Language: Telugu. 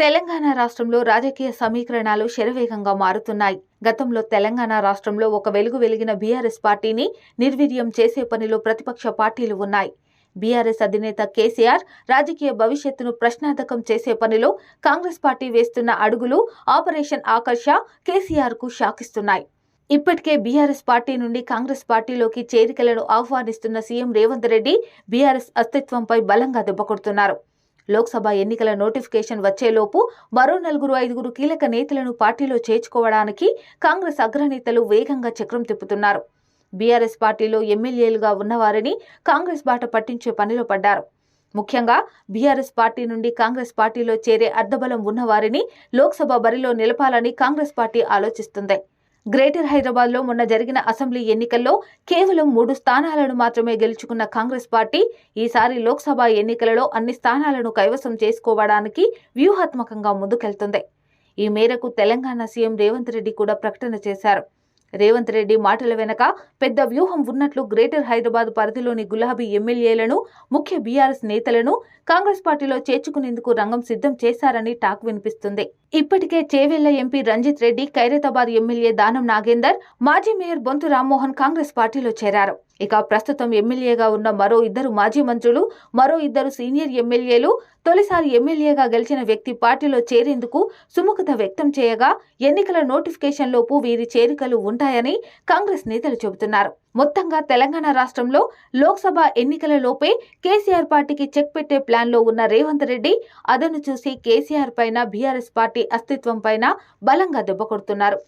తెలంగాణ రాష్ట్రంలో రాజకీయ సమీకరణాలు శరవేగంగా మారుతున్నాయి. గతంలో తెలంగాణ రాష్ట్రంలో ఒక వెలుగు వెలిగిన బీఆర్ఎస్ పార్టీని నిర్వీర్యం చేసే పనిలో ప్రతిపక్ష పార్టీలు ఉన్నాయి. బీఆర్ఎస్ అధినేత కేసీఆర్ రాజకీయ భవిష్యత్తును ప్రశ్నార్థకం చేసే పనిలో కాంగ్రెస్ పార్టీ వేస్తున్న అడుగులు ఆపరేషన్ ఆకర్ష కేసీఆర్కు షాకిస్తున్నాయి. ఇప్పటికే బీఆర్ఎస్ పార్టీ నుండి కాంగ్రెస్ పార్టీలోకి చేరికలను ఆహ్వానిస్తున్న సీఎం రేవంత్ రెడ్డి బీఆర్ఎస్ అస్తిత్వంపై బలంగా దెబ్బకొడుతున్నారు. లోక్సభ ఎన్నికల నోటిఫికేషన్ వచ్చేలోపు మరో నలుగురు ఐదుగురు కీలక నేతలను పార్టీలో చేర్చుకోవడానికి కాంగ్రెస్ అగ్రనేతలు వేగంగా చక్రం తిప్పుతున్నారు. బీఆర్ఎస్ పార్టీలో ఎమ్మెల్యేలుగా ఉన్నవారిని కాంగ్రెస్ బాట పట్టించే పనిలో పడ్డారు. ముఖ్యంగా బీఆర్ఎస్ పార్టీ నుండి కాంగ్రెస్ పార్టీలో చేరే అర్ధబలం ఉన్నవారిని లోక్సభ బరిలో నిలపాలని కాంగ్రెస్ పార్టీ ఆలోచిస్తుంది. గ్రేటర్ హైదరాబాద్లో మొన్న జరిగిన అసెంబ్లీ ఎన్నికల్లో కేవలం మూడు స్థానాలను మాత్రమే గెలుచుకున్న కాంగ్రెస్ పార్టీ ఈసారి లోక్సభ ఎన్నికలలో అన్ని స్థానాలను కైవసం చేసుకోవడానికి వ్యూహాత్మకంగా ముందుకెళ్తుంది. ఈ మేరకు తెలంగాణ సీఎం రేవంత్ రెడ్డి కూడా ప్రకటన చేశారు. రేవంత్ రెడ్డి మాటల వెనక పెద్ద వ్యూహం ఉన్నట్లు గ్రేటర్ హైదరాబాద్ పరిధిలోని గులాబీ ఎమ్మెల్యేలను ముఖ్య బీఆర్ఎస్ నేతలను కాంగ్రెస్ పార్టీలో చేర్చుకునేందుకు రంగం సిద్ధం చేశారని టాక్ వినిపిస్తుంది. ఇప్పటికే చేవెళ్ళ ఎంపీ రంజిత్ రెడ్డి ఖైరతాబాద్ ఎమ్మెల్యే దానం నాగేందర్ మాజీ మేయర్ బొంతు రామ్మోహన్ కాంగ్రెస్ పార్టీలో చేరారు. ఇక ప్రస్తుతం ఎమ్మెల్యేగా ఉన్న మరో ఇద్దరు మాజీ మంత్రులు మరో ఇద్దరు సీనియర్ ఎమ్మెల్యేలు తొలిసారి ఎమ్మెల్యేగా గెలిచిన వ్యక్తి పార్టీలో చేరేందుకు సుముఖత వ్యక్తం చేయగా ఎన్నికల నోటిఫికేషన్ లోపు వీరి చేరికలు ఉంటాయని కాంగ్రెస్ నేతలు చెబుతున్నారు. మొత్తంగా తెలంగాణ రాష్ట్రంలో లోక్సభ ఎన్నికల లోపే కేసీఆర్ పార్టీకి చెక్ పెట్టే ప్లాన్లో ఉన్న రేవంత్ రెడ్డి అదను చూసి కేసీఆర్ పైన బీఆర్ఎస్ పార్టీ అస్తిత్వం పైన బలంగా దెబ్బ కొడుతున్నారు.